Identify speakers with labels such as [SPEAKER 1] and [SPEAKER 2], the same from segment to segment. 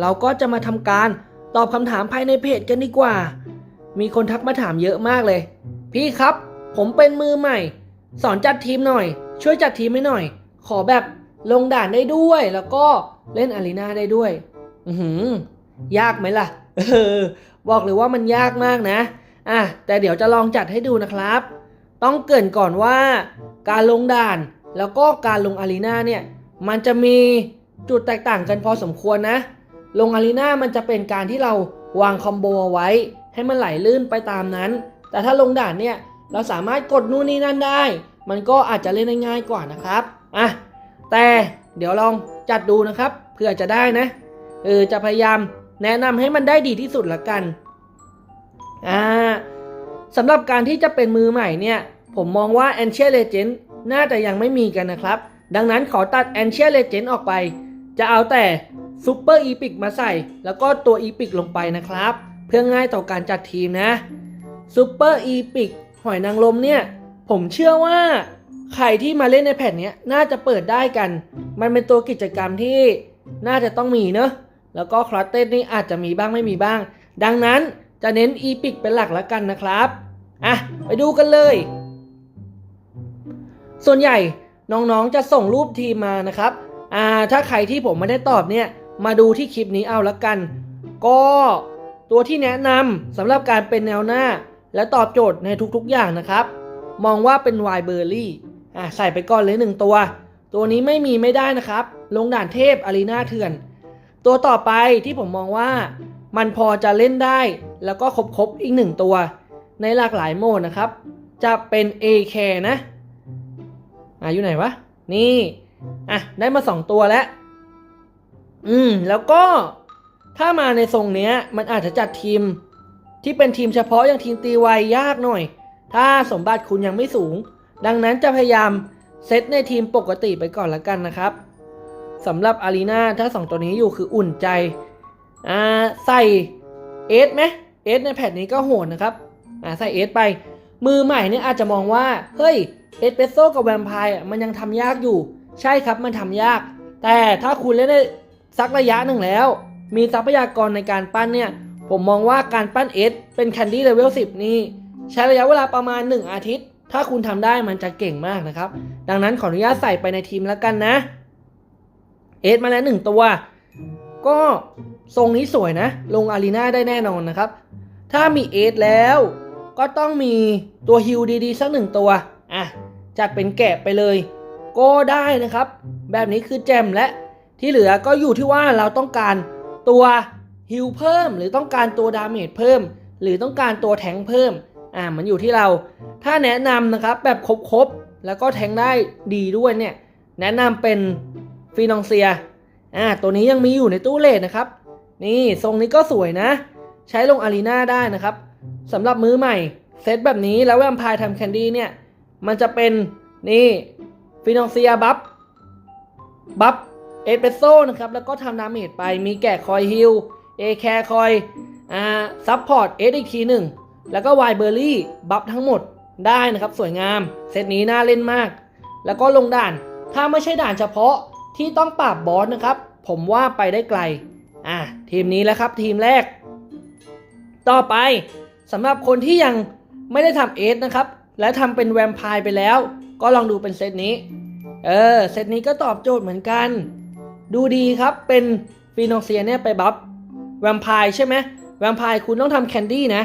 [SPEAKER 1] เราก็จะมาทำการตอบคำถามภายในเพจกันดีกว่า มีคนทักมาถามเยอะมากเลย พี่ครับ ผมเป็นมือใหม่ สอนจัดทีมหน่อย ช่วยจัดทีมให้หน่อย ขอแบบลงด่านได้ด้วย แล้วก็เล่นอารีนาได้ด้วย อือหือยากไหมล่ะ เออ บอกเลยว่ามันยากมากนะ อะ แต่เดี๋ยวจะลองจัดให้ดูนะครับ ต้องเกริ่นก่อนว่า การลงด่าน แล้วก็การลงอารีนาเนี่ย มันจะมีจุดแตกต่างกันพอสมควรนะ ลงอารีนามันจะเป็นการที่เราวางคอมโบเอาไว้ ให้มันไหลลื่นไปตามนั้น แต่ถ้าลงด่านเนี่ยเราสามารถกดนู่นนี่นั่นได้ มันก็อาจจะเล่นได้ง่ายกว่านะครับอะแต่เดี๋ยวลองจัดดูนะครับเพื่อจะได้นะเออจะพยายามแนะนำให้มันได้ดีที่สุดละกันอ่าสำหรับการที่จะเป็นมือใหม่เนี่ย ผมมองว่า a n c i e n Legend น่าจะยังไม่มีกันนะครับ ดังนั้นขอตัด a n c i e n Legend ออกไป จะเอาแต่ Super Epic มาใส่ แล้วก็ตัว Epic ลงไปนะครับ เพื่อง่ายต่อการจัดทีมนะ Super Epic หอยนางรมเนี่ย ผมเชื่อว่าใครที่มาเล่นในแผ่นเนี้ยน่าจะเปิดได้กัน มันเป็นตัวกิจกรรมที่น่าจะต้องมีเนอะแล้วก็คลอตเต้นนี่อาจจะมีบ้างไม่มีบ้าง ดังนั้นจะเน้น Epic เป็นหลักแล้วกันนะครับ อะ ไปดูกันเลย ส่วนใหญ่น้องๆจะส่งรูปทีมมานะครับ อ่า ถ้าใครที่ผมไม่ได้ตอบเนี่ย มาดูที่คลิปนี้เอาละกัน ก็ตัวที่แนะนำสำหรับการเป็นแนวหน้า และตอบโจทย์ในทุกๆอย่างนะครับ มองว่าเป็นไวเบอร์รี่อะใส่ไปก่อนเลยหนึ่งตัว ตัวนี้ไม่มีไม่ได้นะครับ ลงด่านเทพอารีนาเถื่อน ตัวต่อไปที่ผมมองว่า มันพอจะเล่นได้ แล้วก็ครบๆอีกหนึ่งตัว ในหลากหลายโหมดนะครับ จะเป็น AK นะอะอยู่ไหนวะ นี่ อะ ได้มา 2 ตัวแล้ว อืม แล้วก็ถ้ามาในทรงเนี้ย มันอาจจะจัดทีมที่เป็นทีมเฉพาะอย่างทีมตีไวยากหน่อย ถ้าสมบัติคุณยังไม่สูง ดังนั้นจะพยายามเซตในทีมปกติไปก่อนละกันนะครับสำหรับอารีนาถ้า 2 ตัวนี้อยู่คืออุ่นใจ อ่า ใส่เอสไหมเอสในแพทนี้ก็โหดนะครับ อ่า ใส่เอสไป มือใหม่เนี่ยอาจจะมองว่า เฮ้ย เอสเปโซกับแวมไพร์มันยังทำยากอยู่ ใช่ครับมันทำยาก แต่ถ้าคุณเล่นได้ สักระยะหนึ่งแล้ว มีทรัพยากรในการปั้นเนี่ย ผมมองว่าการปั้นเอสเป็นแคนดี้เลเวล10 นี่ ใช้ระยะเวลาประมาณ 1 อาทิตย์ ถ้าคุณทำได้มันจะเก่งมากนะครับ ดังนั้นขออนุญาตใส่ไปในทีมแล้วกันนะเอสมาแล้วหนึ่งตัว ก็ทรงนี้สวยนะ ลงอารีนาได้แน่นอนนะครับ ถ้ามีเอสแล้วก็ต้องมีตัวฮิลดีๆสักหนึ่งตัว อะ จัดเป็นแกะไปเลย ก็ได้นะครับ แบบนี้คือแจมและ ที่เหลือก็อยู่ที่ว่าเราต้องการตัวฮิลเพิ่ม หรือต้องการตัวดาเมจเพิ่ม หรือต้องการตัวแทงเพิ่มอ่ามันอยู่ที่เรา ถ้าแนะนำนะครับแบบครบๆแล้วก็แทงได้ดีด้วยเนี่ยแนะนำเป็นฟีนองเซียอ่าตัวนี้ยังมีอยู่ในตู้เลทนะครับ นี่ทรงนี้ก็สวยนะ ใช้ลงอารีนาได้นะครับสำหรับมือใหม่เซตแบบนี้แล้วแวมพร์ทำแคนดี้เนี่ยมันจะเป็นนี่ฟินองเซียบัฟบัฟ เอสเปรสโซ่นะครับ แล้วก็ทำดาเมจไปมีแกะคอยฮิลเอแคร์คอยอ่าซับพอร์ตเอสอีกทีหนึ่งแล้วก็ไวเบอร์รี่บัฟทั้งหมดได้นะครับสวยงาม เซตนี้น่าเล่นมาก แล้วก็ลงด่าน ถ้าไม่ใช่ด่านเฉพาะที่ต้องปราบบอสนะครับ ผมว่าไปได้ไกล อะทีมนี้แล้วครับทีมแรก ต่อไปสำหรับคนที่ยังไม่ได้ทำเอสนะครับ และทำเป็นแวมไพร์ไปแล้ว ก็ลองดูเป็นเซตนี้ เออ เซตนี้ก็ตอบโจทย์เหมือนกัน ดูดีครับ เป็นฟีนอเซียเนี่ยไปบัฟแวมไพร์ใช่ไหมแวมไพร์คุณต้องทำแคนดี้นะ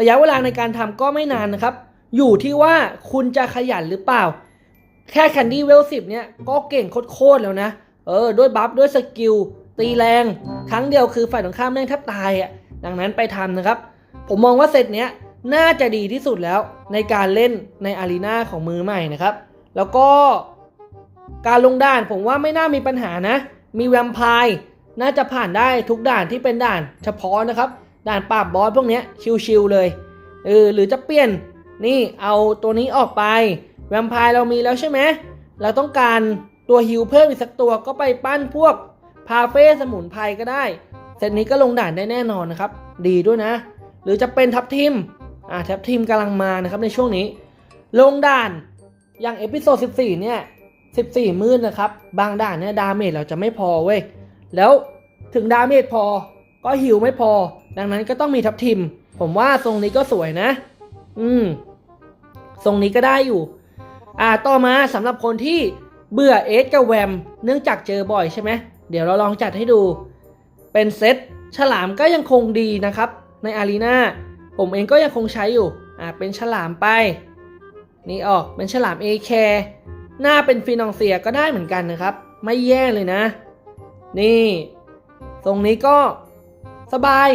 [SPEAKER 1] ระยะเวลาในการทำก็ไม่นานนะครับ อยู่ที่ว่าคุณจะขยันหรือเปล่า แค่แคนดี้เวลสิบเนี่ยก็เก่งโคตรๆแล้วนะ เออ ด้วยบัฟด้วยสกิล ตีแรง ครั้งเดียวคือฝ่ายตรงข้ามแม่งแทบตายอะ ดังนั้นไปทำนะครับ ผมมองว่าเซตเนี้ยน่าจะดีที่สุดแล้วในการเล่นในอารีนาของมือใหม่นะครับ แล้วก็การลงด่านผมว่าไม่น่ามีปัญหานะ มีแวมไพร์น่าจะผ่านได้ทุกด่านที่เป็นด่านเฉพาะนะครับ ด่านปราบบอสพวกนี้ชิวๆเลยเออหรือจะเปลี่ยนนี่เอาตัวนี้ออกไป แวมไพร์เรามีแล้วใช่ไหมเราต้องการตัวฮิลเพิ่มอีกสักตัวก็ไปปั้นพวกพาเฟ่สมุนไพรก็ได้เซตนี้ก็ลงด่านได้แน่นอนนะครับ ดีด้วยนะ หรือจะเป็นทับทิมอ่าทับทิมกำลังมานะครับในช่วงนี้ ลงด่านอย่างเอพิโซด14 เนี่ย 14 มืดนะครับ บางด่านเนี่ยดาเมจเราจะไม่พอเว้ย แล้วถึงดาเมจพอก็ฮิวไม่พอ ดังนั้นก็ต้องมีทับทิม ผมว่าทรงนี้ก็สวยนะ อืม ทรงนี้ก็ได้อยู่ อ่าต่อมาสำหรับคนที่เบื่อเอสกับแวม เนื่องจากเจอบ่อยใช่ไหม เดี๋ยวเราลองจัดให้ดู เป็นเซตฉลามก็ยังคงดีนะครับ ในอารีนาผมเองก็ยังคงใช้อยู่ อ่าเป็นฉลามไป นี่ออกเป็นฉลาม AK หน้าเป็นฟีนองเซียก็ได้เหมือนกันนะครับ ไม่แย่เลยนะ นี่ตรงนี้ก็สบาย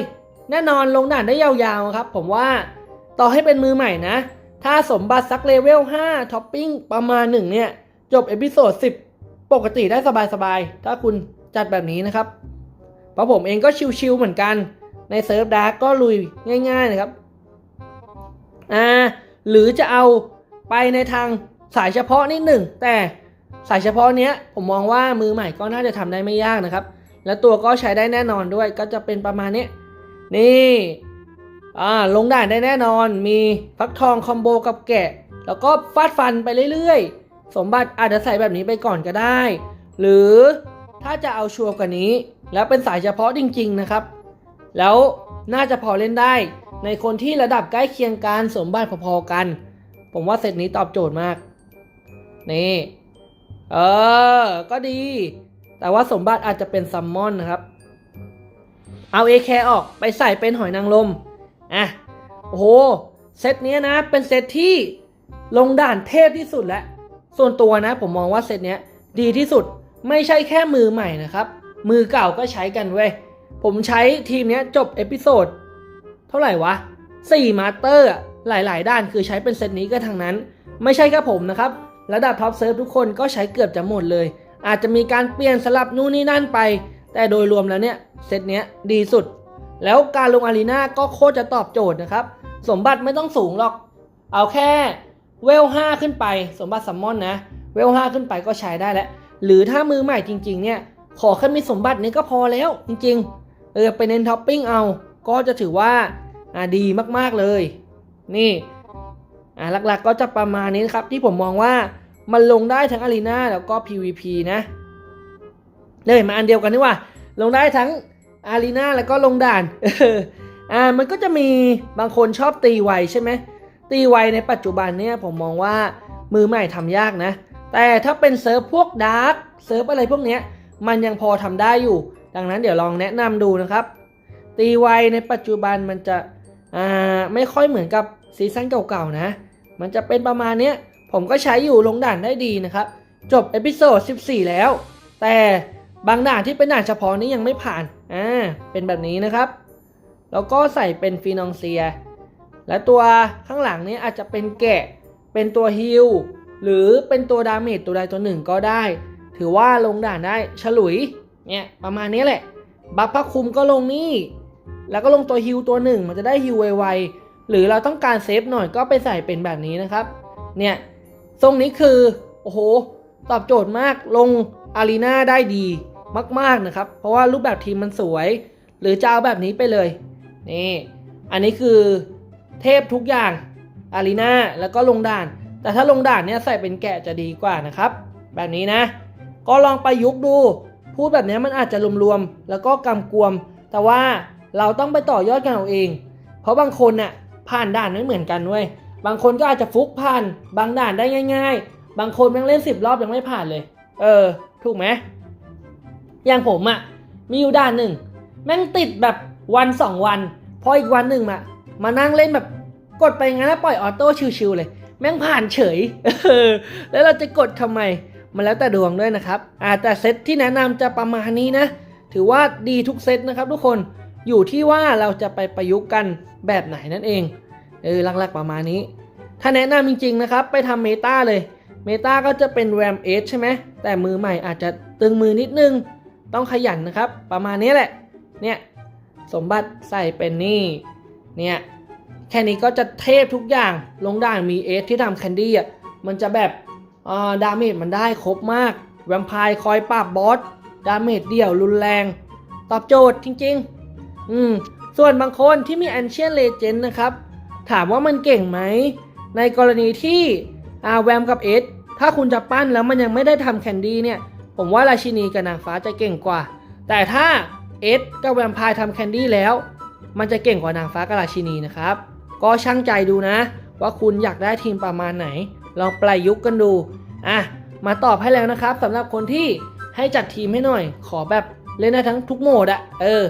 [SPEAKER 1] แน่นอนลงด่านได้ยาวๆครับ ผมว่าต่อให้เป็นมือใหม่นะ ถ้าสมบัติสักเลเวล 5 ท็อปปิ้งประมาณหนึ่งเนี่ย จบเอพิโซด 10 ปกติได้สบายๆ ถ้าคุณจัดแบบนี้นะครับ เพราะผมเองก็ชิวๆเหมือนกัน ในเซิร์ฟดาร์กก็ลุยง่ายๆนะครับ อ่า หรือจะเอาไปในทาง สายเฉพาะนิดหนึ่ง แต่สายเฉพาะเนี้ยผมมองว่ามือใหม่ก็น่าจะทำได้ไม่ยากนะครับ แล้วตัวก็ใช้ได้แน่นอนด้วยก็จะเป็นประมาณนี้นี่อ่าลงด่านได้แน่นอน มีฟักทองคอมโบกับแกะ แล้วก็ฟาดฟันไปเรื่อยๆ สมบัติอาจจะใส่แบบนี้ไปก่อนก็ได้ หรือถ้าจะเอาชัวร์กว่านี้ แล้วเป็นสายเฉพาะจริง ๆนะครับ แล้วน่าจะพอเล่นได้ ในคนที่ระดับใกล้เคียงกันสมบัติพอๆกัน ผมว่าเซตนี้ตอบโจทย์มาก นี่ เออ ก็ดี แต่ว่าสมบัติอาจจะเป็นซัมมอนนะครับ เอาเอแคออกไปใส่เป็นหอยนางรมอะ โอ้โห เซตเนี้ยนะเป็นเซตที่ลงด่านเทพที่สุดแล้วส่วนตัวนะผมมองว่าเซตเนี้ยดีที่สุดไม่ใช่แค่มือใหม่นะครับ มือเก่าก็ใช้กันเว้ย ผมใช้ทีมเนี้ยจบเอพิโซดเท่าไหร่วะ4มาสเตอร์หลาย ๆ ด้านคือใช้เป็นเซตนี้ก็ทางนั้น ไม่ใช่แค่ผมนะครับ ระดับท็อปเซิร์ฟทุกคนก็ใช้เกือบจะหมดเลย อาจจะมีการเปลี่ยนสลับนู่นนี่นั่นไป แต่โดยรวมแล้วเนี่ยเซตเนี้ยดีสุด แล้วการลงอารีนาก็โคตรจะตอบโจทย์นะครับ สมบัติไม่ต้องสูงหรอก เอาแค่เวล5ขึ้นไป สมบัติซัมมอนนะเวล5ขึ้นไปก็ใช้ได้แล้ว หรือถ้ามือใหม่จริง ๆ เนี่ย ขอแค่มีสมบัตินี้ก็พอแล้วจริง ๆ เออไปเน้นท็อปปิ้งเอา ก็จะถือว่าอ่าดีมากๆเลย นี่ อ่าหลักๆก็จะประมาณนี้นะครับที่ผมมองว่ามันลงได้ทั้งอารีนาแล้วก็ PVP นะเลยมาอันเดียวกันนี่ว่า ลงได้ทั้งอารีนาแล้วก็ลงด่านอ่ามันก็จะมีบางคนชอบตีไวใช่ไหมตีไวในปัจจุบันเนี่ยผมมองว่ามือใหม่ทำยากนะ แต่ถ้าเป็นเซิร์ฟพวกดาร์กเซิร์ฟอะไรพวกเนี้ยมันยังพอทำได้อยู่ ดังนั้นเดี๋ยวลองแนะนำดูนะครับ ตีไวในปัจจุบันมันจะอ่าไม่ค่อยเหมือนกับซีซั่นเก่าๆนะ มันจะเป็นประมาณนี้ผมก็ใช้อยู่ลงด่านได้ดีนะครับ จบเอพิโซด14 แล้ว แต่บางด่านที่เป็นด่านเฉพาะนี้ยังไม่ผ่านอ่าเป็นแบบนี้นะครับ แล้วก็ใส่เป็นฟีนองเซีย และตัวข้างหลังนี้อาจจะเป็นแกะ เป็นตัวฮิลหรือเป็นตัวดาเมจตัวใดตัวหนึ่งก็ได้ ถือว่าลงด่านได้ฉลุยเนี่ยประมาณนี้แหละ บัฟพระคุมก็ลงนี่ แล้วก็ลงตัวฮิลตัวหนึ่งมันจะได้ฮิลไวๆ หรือเราต้องการเซฟหน่อยก็ไปใส่เป็นแบบนี้นะครับ เนี่ยทรงนี้คือ โอ้โห ตอบโจทย์มากลงอารีนาได้ดีมาก ๆนะครับ เพราะว่ารูปแบบทีมมันสวย หรือจะเอาแบบนี้ไปเลย นี่ อันนี้คือเทพทุกอย่างอารีนาแล้วก็ลงด่าน แต่ถ้าลงด่านเนี่ยใส่เป็นแกะจะดีกว่านะครับ แบบนี้นะ ก็ลองไปยุกดู พูดแบบนี้มันอาจจะรวมๆแล้วก็กำกวม แต่ว่าเราต้องไปต่อยอดกันเอาเอง เพราะบางคนน่ะ ผ่านด่านไม่เหมือนกันเว้ย บางคนก็อาจจะฟุกผ่านบางด่านได้ง่าย ๆ บางคนแม่งเล่นสิบรอบยังไม่ผ่านเลย เออ ถูกไหมอย่างผมอะมีอยู่ด่านหนึ่งแม่งติดแบบวันสองวัน พออีกวันหนึ่งมามานั่งเล่นแบบกดไปงั้นแล้วปล่อยออโต้ชิวๆเลย แม่งผ่านเฉยเออแล้วเราจะกดทำไม มันแล้วแต่ดวงด้วยนะครับอ่าแต่เซตที่แนะนำจะประมาณนี้นะ ถือว่าดีทุกเซตนะครับทุกคน อยู่ที่ว่าเราจะไปประยุกต์กันแบบไหนนั่นเอง เออหลักๆประมาณนี้ ถ้าแนะนำจริงๆนะครับ ไปทำเมตาเลย เมตาก็จะเป็นแรมเอใช่ไหม แต่มือใหม่อาจจะตึงมือนิดนึง ต้องขยันนะครับ ประมาณนี้แหละ เนี่ย สมบัติใส่เป็นนี่ เนี่ย แค่นี้ก็จะเทพทุกอย่าง ลงด่านมีเอสที่ทำแคนดี้อะ มันจะแบบอ่าดาเมจมันได้ครบมาก แวมไพร์คอยปราบบอส ดาเมจเดี่ยวรุนแรง ตอบโจทย์จริง ๆ อืม ส่วนบางคนที่มี Ancient Legend นะครับ ถามว่ามันเก่งไหม ในกรณีที่อาแวมกับเอสถ้าคุณจะปั้นแล้วมันยังไม่ได้ทำแคนดี้เนี่ย ผมว่าราชินีกับนางฟ้าจะเก่งกว่า แต่ถ้าเอสกับแวมพร์ทำแคนดี้แล้ว มันจะเก่งกว่านางฟ้ากับราชินีนะครับ ก็ช่างใจดูนะ ว่าคุณอยากได้ทีมประมาณไหน ลองประยุกต์กันดู อะ มาตอบให้แล้วนะครับสำหรับคนที่ให้จัดทีมให้หน่อย ขอแบบเล่นได้ทั้งทุกโหมดอะเออ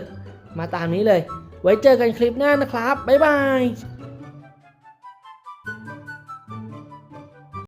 [SPEAKER 1] มาตามนี้เลย ไว้เจอกันคลิปหน้านะครับ บ๊ายบาย